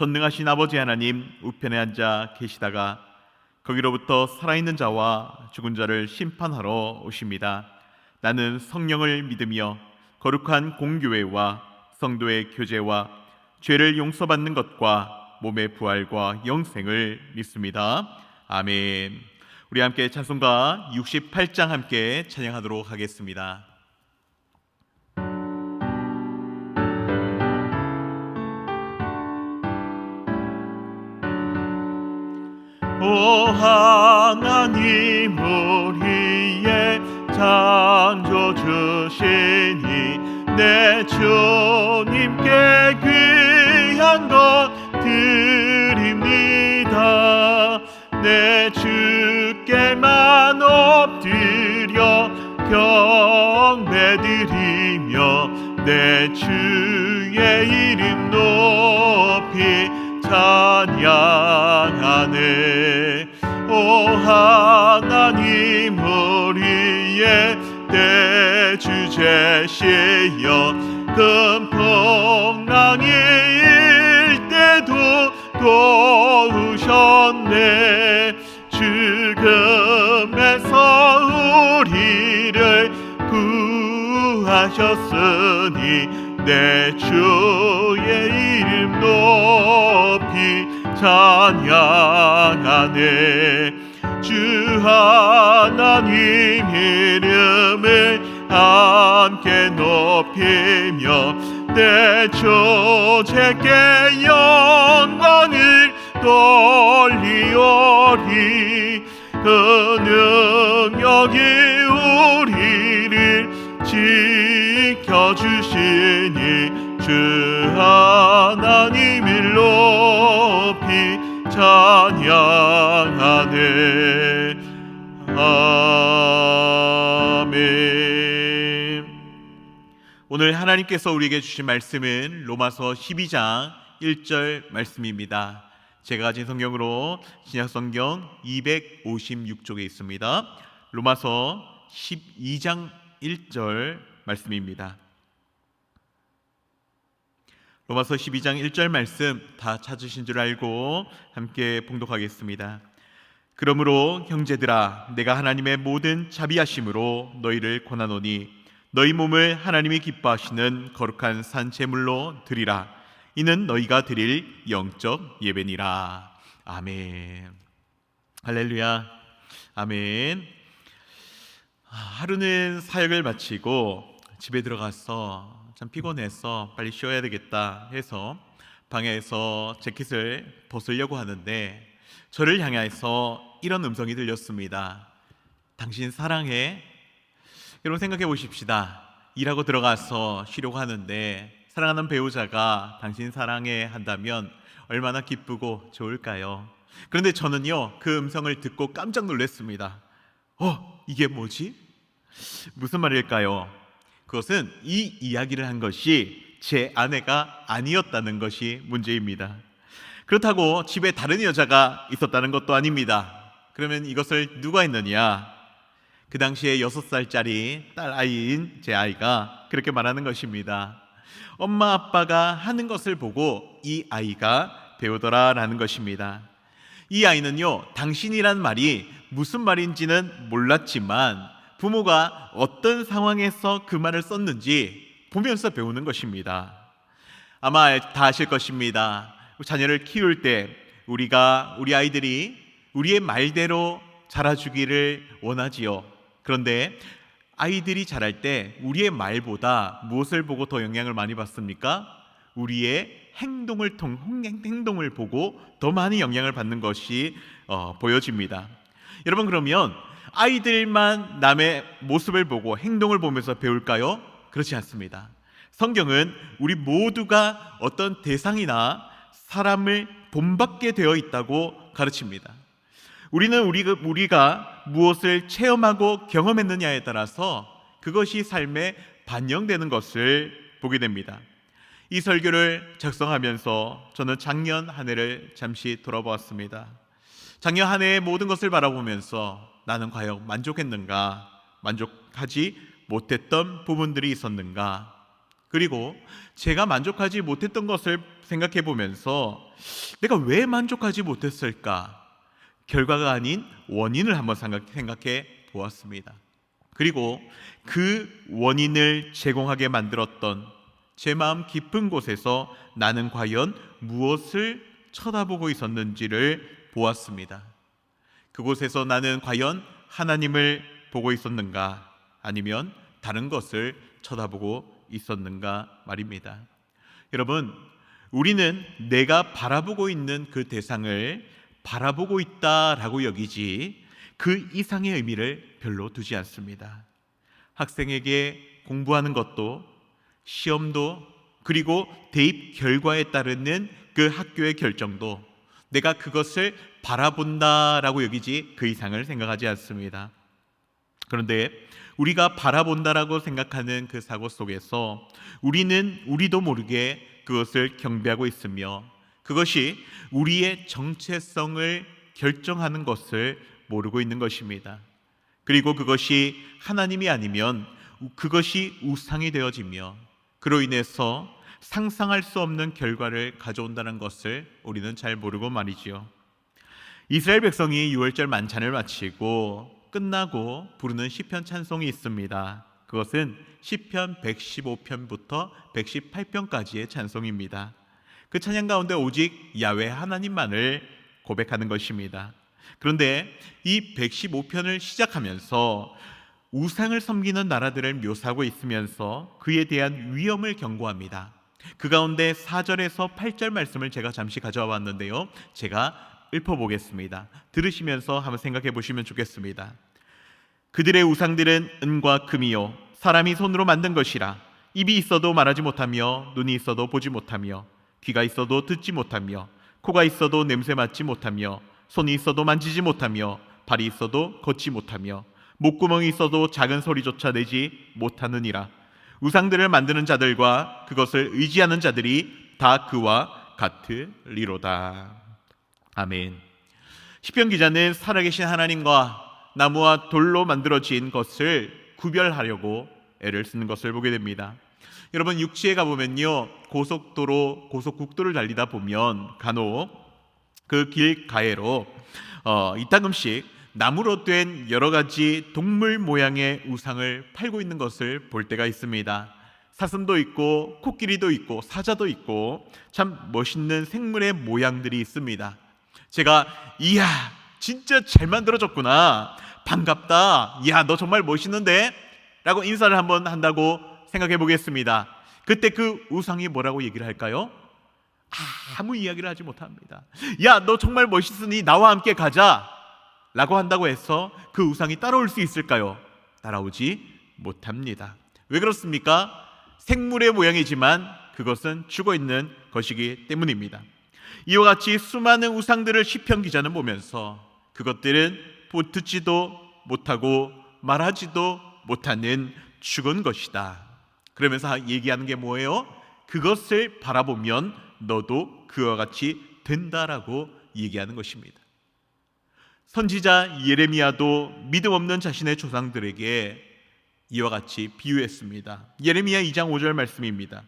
전능하신 아버지 하나님 우편에 앉아 계시다가 거기로부터 살아있는 자와 죽은 자를 심판하러 오십니다. 나는 성령을 믿으며 거룩한 공교회와 성도의 교제와 죄를 용서받는 것과 몸의 부활과 영생을 믿습니다. 아멘. 우리 함께 찬송가 68장 함께 찬양하도록 하겠습니다. 하나님 우리의 창조 주시니 내 주님께 귀한 것 드립니다. 내 주께만 엎드려 경배드리며 내 주의 이름 높이 찬양하네. 오 하나님 우리의 대주제시여 금풍랑일 때도 도우셨네. 죽음에서 우리를 구하셨으니 내 주의 이름 높이 찬양하네. 주 하나님 이름을 함께 높이며 내 조제께 영광을 돌리오리. 그 능력이 우리를 지켜주시니 주 하나님을 높이 찬양하네 아멘 오늘 하나님께서 우리에게 주신 말씀은 로마서 12장 1절 말씀입니다. 제가 가진 성경으로 신약 성경 256쪽에 있습니다. 로마서 12장 1절 말씀입니다. 로마서 12장 1절 말씀 다 찾으신 줄 알고 함께 봉독하겠습니다. 그러므로 형제들아 내가 하나님의 모든 자비하심으로 너희를 권하노니 너희 몸을 하나님이 기뻐하시는 거룩한 산 제물로 드리라. 이는 너희가 드릴 영적 예배니라. 아멘. 할렐루야. 아멘. 아, 하루는 사역을 마치고 집에 들어가서 참 피곤해서 빨리 쉬어야 되겠다 해서 방에서 재킷을 벗으려고 하는데 저를 향해서 이런 음성이 들렸습니다. 당신 사랑해? 여러분 생각해 보십시다. 일하고 들어가서 쉬려고 하는데 사랑하는 배우자가 당신 사랑해 한다면 얼마나 기쁘고 좋을까요? 그런데 저는요 그 음성을 듣고 깜짝 놀랐습니다. 어 이게 뭐지? 무슨 말일까요? 그것은 이 이야기를 한 것이 제 아내가 아니었다는 것이 문제입니다. 그렇다고 집에 다른 여자가 있었다는 것도 아닙니다. 그러면 이것을 누가 했느냐? 그 당시에 여섯 살짜리 딸 아이인 제 아이가 그렇게 말하는 것입니다. 엄마 아빠가 하는 것을 보고 이 아이가 배우더라라는 것입니다. 이 아이는요, 당신이란 말이 무슨 말인지는 몰랐지만 부모가 어떤 상황에서 그 말을 썼는지 보면서 배우는 것입니다. 아마 다 아실 것입니다. 자녀를 키울 때 우리가 우리 아이들이 우리의 말대로 자라주기를 원하지요. 그런데 아이들이 자랄 때 우리의 말보다 무엇을 보고 더 영향을 많이 받습니까? 우리의 행동을 통 행동을 보고 더 많이 영향을 받는 것이 어, 보여집니다. 여러분 그러면 아이들만 남의 모습을 보고 행동을 보면서 배울까요? 그렇지 않습니다. 성경은 우리 모두가 어떤 대상이나 사람을 본받게 되어 있다고 가르칩니다. 우리는 우리가, 무엇을 체험하고 경험했느냐에 따라서 그것이 삶에 반영되는 것을 보게 됩니다. 이 설교를 작성하면서 저는 작년 한 해를 잠시 돌아보았습니다. 작년 한 해의 모든 것을 바라보면서 나는 과연 만족했는가, 만족하지 못했던 부분들이 있었는가, 그리고 제가 만족하지 못했던 것을 생각해 보면서 내가 왜 만족하지 못했을까? 결과가 아닌 원인을 한번 생각해 보았습니다. 그리고 그 원인을 제공하게 만들었던 제 마음 깊은 곳에서 나는 과연 무엇을 쳐다보고 있었는지를 보았습니다. 그곳에서 나는 과연 하나님을 보고 있었는가 아니면 다른 것을 쳐다보고 있었는가 말입니다. 여러분, 우리는 내가 바라보고 있는 그 대상을 바라보고 있다라고 여기지 그 이상의 의미를 별로 두지 않습니다. 학생에게 공부하는 것도 시험도 그리고 대입 결과에 따르는 그 학교의 결정도 내가 그것을 바라본다라고 여기지 그 이상을 생각하지 않습니다. 그런데 우리가 바라본다라고 생각하는 그 사고 속에서 우리는 우리도 모르게 그것을 경배하고 있으며 그것이 우리의 정체성을 결정하는 것을 모르고 있는 것입니다. 그리고 그것이 하나님이 아니면 그것이 우상이 되어지며 그로 인해서 상상할 수 없는 결과를 가져온다는 것을 우리는 잘 모르고 말이지요. 이스라엘 백성이 6월절 만찬을 마치고 끝나고 부르는 시편 찬송이 있습니다. 그것은 시편 115편부터 118편까지의 찬송입니다. 그 찬양 가운데 오직 야외 하나님만을 고백하는 것입니다. 그런데 이 115편을 시작하면서 우상을 섬기는 나라들을 묘사하고 있으면서 그에 대한 위험을 경고합니다. 그 가운데 4절에서 8절 말씀을 제가 잠시 가져와 봤는데요. 제가 읊어보겠습니다. 들으시면서 한번 생각해 보시면 좋겠습니다. 그들의 우상들은 은과 금이요. 사람이 손으로 만든 것이라. 입이 있어도 말하지 못하며, 눈이 있어도 보지 못하며, 귀가 있어도 듣지 못하며, 코가 있어도 냄새 맡지 못하며, 손이 있어도 만지지 못하며, 발이 있어도 걷지 못하며, 목구멍이 있어도 작은 소리조차 내지 못하느니라. 우상들을 만드는 자들과 그것을 의지하는 자들이 다 그와 같으리로다. 아멘. 시편 기자는 살아계신 하나님과 나무와 돌로 만들어진 것을 구별하려고 애를 쓰는 것을 보게 됩니다. 여러분 육지에 가 보면요 고속도로 고속국도를 달리다 보면 간혹 그 길 가해로 어, 이따금씩 나무로 된 여러 가지 동물 모양의 우상을 팔고 있는 것을 볼 때가 있습니다. 사슴도 있고 코끼리도 있고 사자도 있고 참 멋있는 생물의 모양들이 있습니다. 제가 이야 진짜 잘 만들어졌구나 반갑다 야 너 정말 멋있는데 라고 인사를 한번 한다고 생각해 보겠습니다. 그때 그 우상이 뭐라고 얘기를 할까요? 아무 이야기를 하지 못합니다. 야, 너 정말 멋있으니 나와 함께 가자. 라고 한다고 해서 그 우상이 따라올 수 있을까요? 따라오지 못합니다. 왜 그렇습니까? 생물의 모양이지만 그것은 죽어 있는 것이기 때문입니다. 이와 같이 수많은 우상들을 시편 기자는 보면서 그것들은 듣지도 못하고 말하지도 못하는 죽은 것이다. 그러면서 얘기하는 게 뭐예요? 그것을 바라보면 너도 그와 같이 된다라고 얘기하는 것입니다. 선지자 예레미야도 믿음 없는 자신의 조상들에게 이와 같이 비유했습니다. 예레미야 2장 5절 말씀입니다.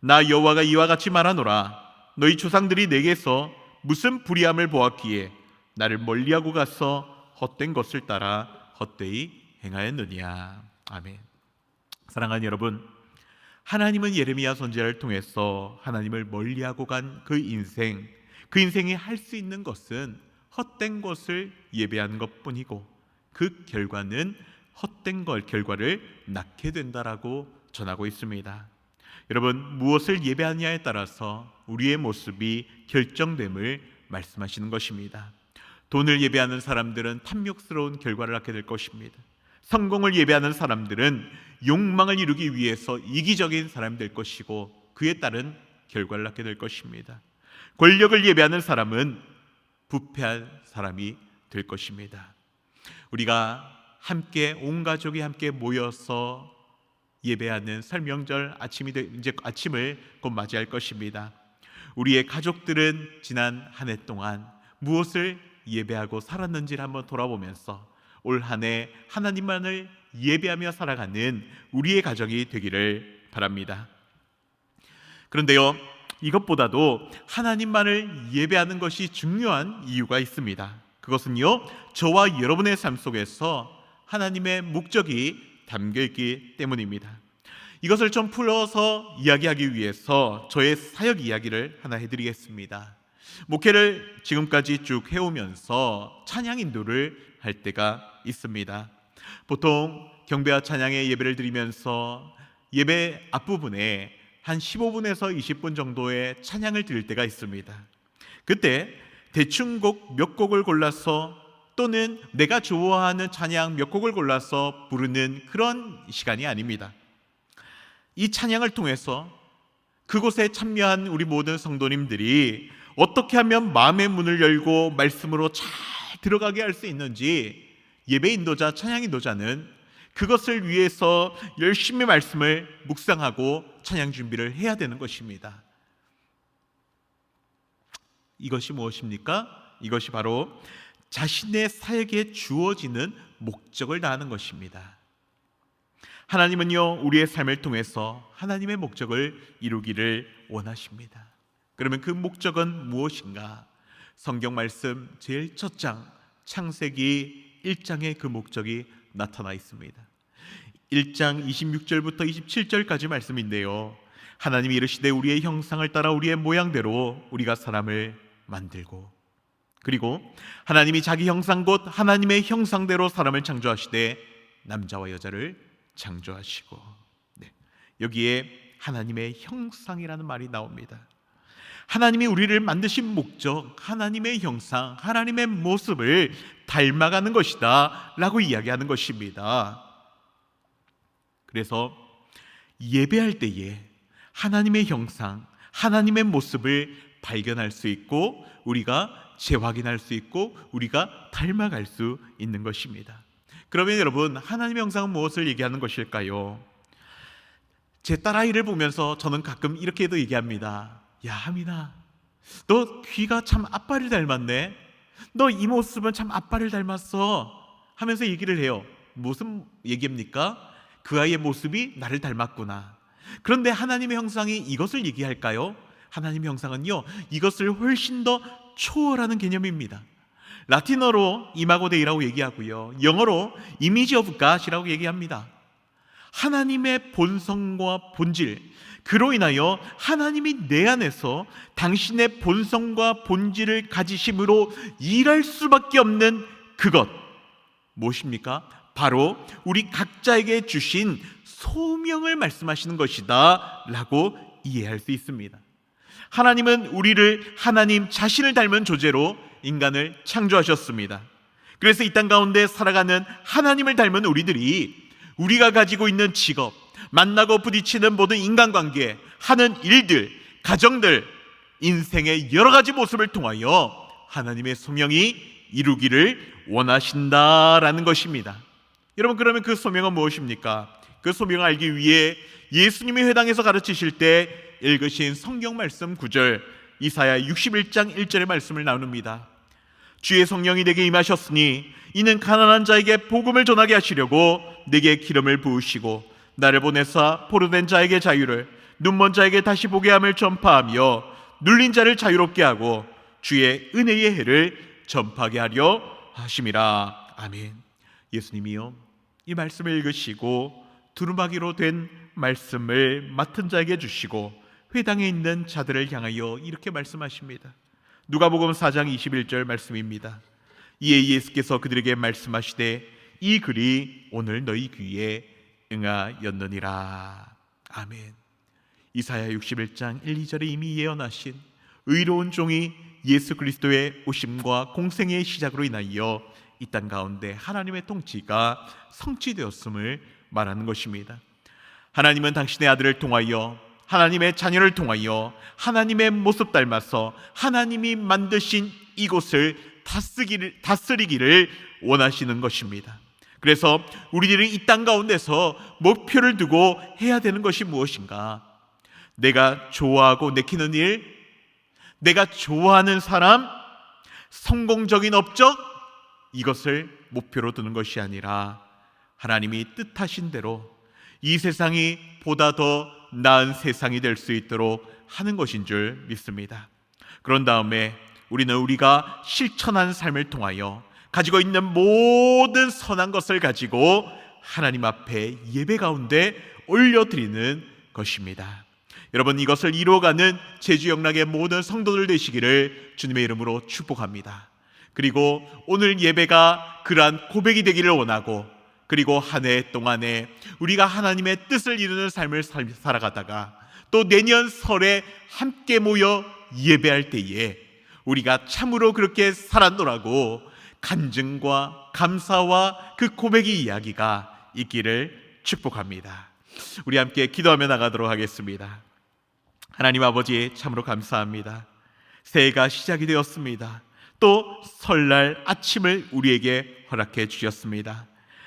나 여호와가 이와 같이 말하노라 너희 조상들이 내게서 무슨 불의함을 보았기에 나를 멀리하고 가서 헛된 것을 따라 헛되이 행하였느냐. 아멘. 사랑하는 여러분, 하나님은 예레미야 선지자를 통해서 하나님을 멀리하고 간 그 인생, 그 인생이 할 수 있는 것은 헛된 것을 예배하는 것뿐이고 그 결과는 헛된 걸 결과를 낳게 된다라고 전하고 있습니다. 여러분 무엇을 예배하냐에 따라서 우리의 모습이 결정됨을 말씀하시는 것입니다. 돈을 예배하는 사람들은 탐욕스러운 결과를 낳게 될 것입니다. 성공을 예배하는 사람들은 욕망을 이루기 위해서 이기적인 사람이 될 것이고 그에 따른 결과를 낳게 될 것입니다. 권력을 예배하는 사람은 부패한 사람이 될 것입니다. 우리가 함께 온 가족이 함께 모여서 예배하는 설 명절 아침이 되, 이제 아침을 곧 맞이할 것입니다. 우리의 가족들은 지난 한 해 동안 무엇을 예배하고 살았는지를 한번 돌아보면서 올 한 해 하나님만을 예배하며 살아가는 우리의 가정이 되기를 바랍니다. 그런데요, 이것보다도 하나님만을 예배하는 것이 중요한 이유가 있습니다. 그것은요, 저와 여러분의 삶 속에서 하나님의 목적이 담겨 있기 때문입니다. 이것을 좀 풀어서 이야기하기 위해서 저의 사역 이야기를 하나 해드리겠습니다. 목회를 지금까지 쭉 해오면서 찬양 인도를 할 때가 있습니다. 보통 경배와 찬양의 예배를 드리면서 예배 앞부분에 한 15분에서 20분 정도의 찬양을 드릴 때가 있습니다. 그때 대충 곡 몇 곡을 골라서 또는 내가 좋아하는 찬양 몇 곡을 골라서 부르는 그런 시간이 아닙니다. 이 찬양을 통해서 그곳에 참여한 우리 모든 성도님들이 어떻게 하면 마음의 문을 열고 말씀으로 잘 들어가게 할 수 있는지 예배 인도자, 찬양 인도자는 그것을 위해서 열심히 말씀을 묵상하고 찬양 준비를 해야 되는 것입니다. 이것이 무엇입니까? 이것이 바로 자신의 사역에 주어지는 목적을 다하는 것입니다. 하나님은요, 우리의 삶을 통해서 하나님의 목적을 이루기를 원하십니다. 그러면 그 목적은 무엇인가? 성경 말씀 제일 첫 장, 창세기 1장에 그 목적이 나타나 있습니다. 1장 26절부터 27절까지 말씀인데요. 하나님이 이르시되 우리의 형상을 따라 우리의 모양대로 우리가 사람을 만들고 그리고 하나님이 자기 형상 곧 하나님의 형상대로 사람을 창조하시되 남자와 여자를 창조하시고 네. 여기에 하나님의 형상이라는 말이 나옵니다. 하나님이 우리를 만드신 목적, 하나님의 형상, 하나님의 모습을 닮아가는 것이다 라고 이야기하는 것입니다. 그래서 예배할 때에 하나님의 형상, 하나님의 모습을 발견할 수 있고 우리가 재확인할 수 있고 우리가 닮아갈 수 있는 것입니다. 그러면 여러분 하나님의 형상은 무엇을 얘기하는 것일까요? 제 딸아이를 보면서 저는 가끔 이렇게도 얘기합니다. 야 하민아, 너 귀가 참 아빠를 닮았네. 너 이 모습은 참 아빠를 닮았어. 하면서 얘기를 해요. 무슨 얘기입니까? 그 아이의 모습이 나를 닮았구나. 그런데 하나님의 형상이 이것을 얘기할까요? 하나님의 형상은요, 이것을 훨씬 더 초월하는 개념입니다. 라틴어로 이마고데이라고 얘기하고요. 영어로 이미지 오브 갓이라고 얘기합니다. 하나님의 본성과 본질, 그로 인하여 하나님이 내 안에서 당신의 본성과 본질을 가지심으로 일할 수밖에 없는 그것 무엇입니까? 바로 우리 각자에게 주신 소명을 말씀하시는 것이다 라고 이해할 수 있습니다. 하나님은 우리를 하나님 자신을 닮은 조제로 인간을 창조하셨습니다. 그래서 이 땅 가운데 살아가는 하나님을 닮은 우리들이 우리가 가지고 있는 직업, 만나고 부딪히는 모든 인간관계, 하는 일들, 가정들, 인생의 여러 가지 모습을 통하여 하나님의 소명이 이루기를 원하신다라는 것입니다. 여러분 그러면 그 소명은 무엇입니까? 그 소명을 알기 위해 예수님이 회당에서 가르치실 때 읽으신 성경 말씀 9절 이사야 61장 1절의 말씀을 나눕니다. 주의 성령이 내게 임하셨으니 이는 가난한 자에게 복음을 전하게 하시려고 내게 기름을 부으시고 나를 보내사 포로된 자에게 자유를 눈먼 자에게 다시 보게 함을 전파하며 눌린 자를 자유롭게 하고 주의 은혜의 해를 전파하게 하려 하심이라. 아멘. 예수님이요. 이 말씀을 읽으시고 두루마기로 된 말씀을 맡은 자에게 주시고 회당에 있는 자들을 향하여 이렇게 말씀하십니다. 누가복음 4장 21절 말씀입니다. 이에 예수께서 그들에게 말씀하시되 이 글이 오늘 너희 귀에 응하였느니라. 아멘. 이사야 61장 1, 2절에 이미 예언하신 의로운 종이 예수 그리스도의 오심과 공생의 시작으로 인하여 이 땅 가운데 하나님의 통치가 성취되었음을 말하는 것입니다. 하나님은 당신의 아들을 통하여 하나님의 자녀를 통하여 하나님의 모습 닮아서 하나님이 만드신 이곳을 다스기를, 다스리기를 원하시는 것입니다. 그래서 우리들이 이땅 가운데서 목표를 두고 해야 되는 것이 무엇인가? 내가 좋아하고 내키는 일, 내가 좋아하는 사람, 성공적인 업적, 이것을 목표로 두는 것이 아니라 하나님이 뜻하신 대로 이 세상이 보다 더 나은 세상이 될 수 있도록 하는 것인 줄 믿습니다. 그런 다음에 우리는 우리가 실천한 삶을 통하여 가지고 있는 모든 선한 것을 가지고 하나님 앞에 예배 가운데 올려드리는 것입니다. 여러분 이것을 이루어가는 제주 영락의 모든 성도들 되시기를 주님의 이름으로 축복합니다. 그리고 오늘 예배가 그러한 고백이 되기를 원하고 그리고 한 해 동안에 우리가 하나님의 뜻을 이루는 삶을 살- 살아가다가 또 내년 설에 함께 모여 예배할 때에 우리가 참으로 그렇게 살았노라고 간증과 감사와 그 고백의 이야기가 있기를 축복합니다. 우리 함께 기도하며 나가도록 하겠습니다. 하나님 아버지 참으로 감사합니다. 새해가 시작이 되었습니다. 또 설날 아침을 우리에게 허락해 주셨습니다.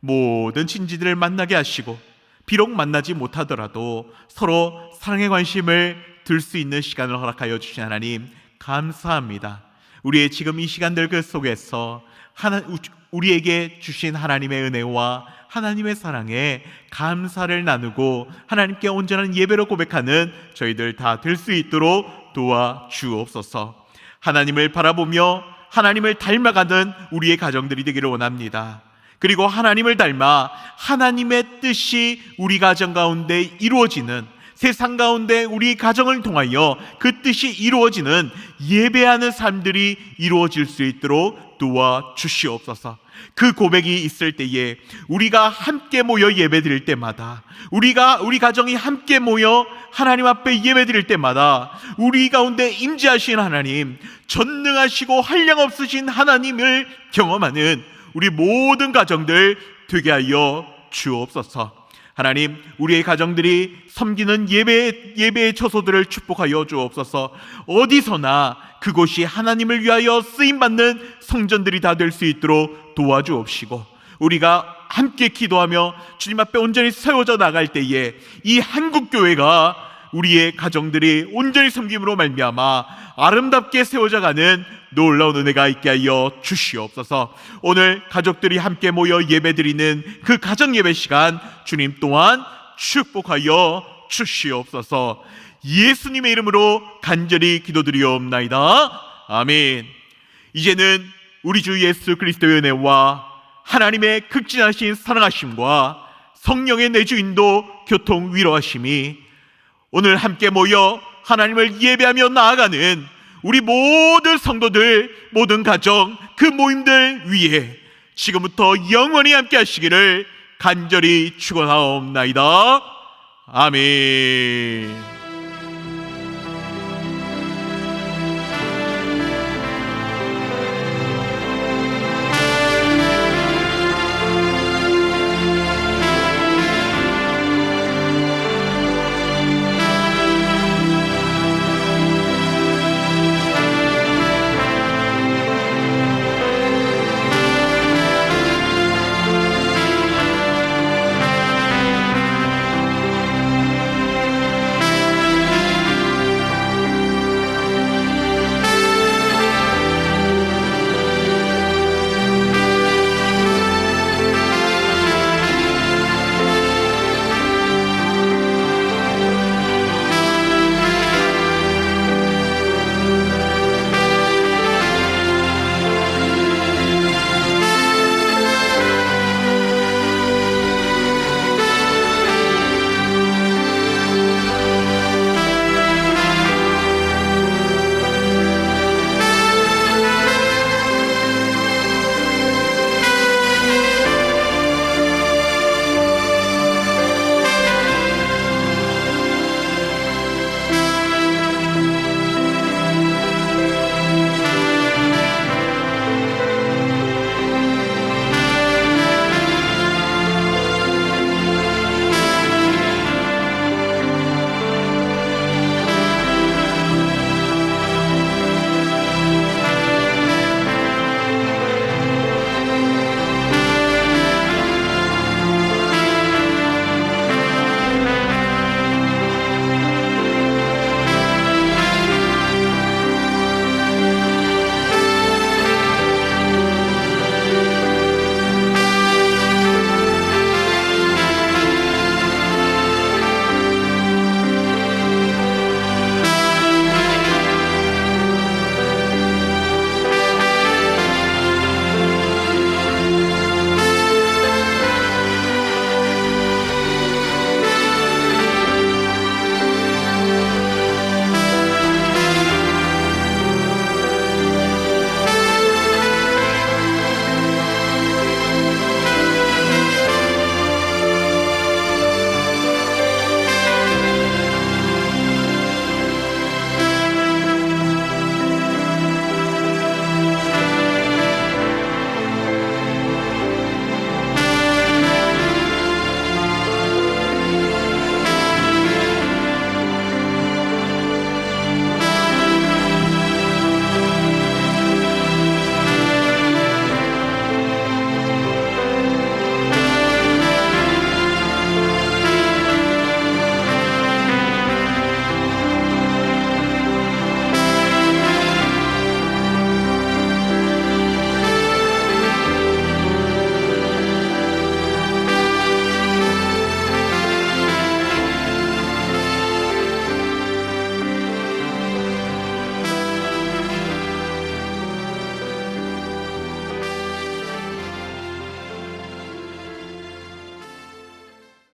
모든 친지들을 만나게 하시고 비록 만나지 못하더라도 서로 사랑의 관심을 들 수 있는 시간을 허락하여 주신 하나님 감사합니다. 우리의 지금 이 시간들 그 속에서 하나, 우- 우리에게 주신 하나님의 은혜와 하나님의 사랑에 감사를 나누고 하나님께 온전한 예배로 고백하는 저희들 다 될 수 있도록 도와 주옵소서. 하나님을 바라보며 하나님을 닮아가는 우리의 가정들이 되기를 원합니다. 그리고 하나님을 닮아 하나님의 뜻이 우리 가정 가운데 이루어지는 세상 가운데 우리 가정을 통하여 그 뜻이 이루어지는 예배하는 삶들이 이루어질 수 있도록 도와 주시옵소서. 그 고백이 있을 때에 우리가 함께 모여 예배 드릴 때마다 우리가 우리 가정이 함께 모여 하나님 앞에 예배 드릴 때마다 우리 가운데 임재하신 하나님 전능하시고 한량 없으신 하나님을 경험하는 우리 모든 가정들 되게 하여 주옵소서. 하나님, 우리의 가정들이 섬기는 예배, 예배의 처소들을 축복하여 주옵소서. 어디서나 그곳이 하나님을 위하여 쓰임받는 성전들이 다 될 수 있도록 도와주옵시고, 우리가 함께 기도하며 주님 앞에 온전히 세워져 나갈 때에 이 한국교회가 우리의 가정들이 온전히 섬김으로 말미암아 아름답게 세워져가는 놀라운 은혜가 있게 하여 주시옵소서. 오늘 가족들이 함께 모여 예배드리는 그 가정 예배 시간 주님 또한 축복하여 주시옵소서. 예수님의 이름으로 간절히 기도드리옵나이다. 아멘. 이제는 우리 주 예수 그리스도의 은혜와 하나님의 극진하신 사랑하심과 성령의 내주인도 교통 위로하심이 오늘 함께 모여 하나님을 예배하며 나아가는 우리 모든 성도들, 모든 가정, 그 모임들 위에 지금부터 영원히 함께 하시기를 간절히 축원하옵나이다. 아멘.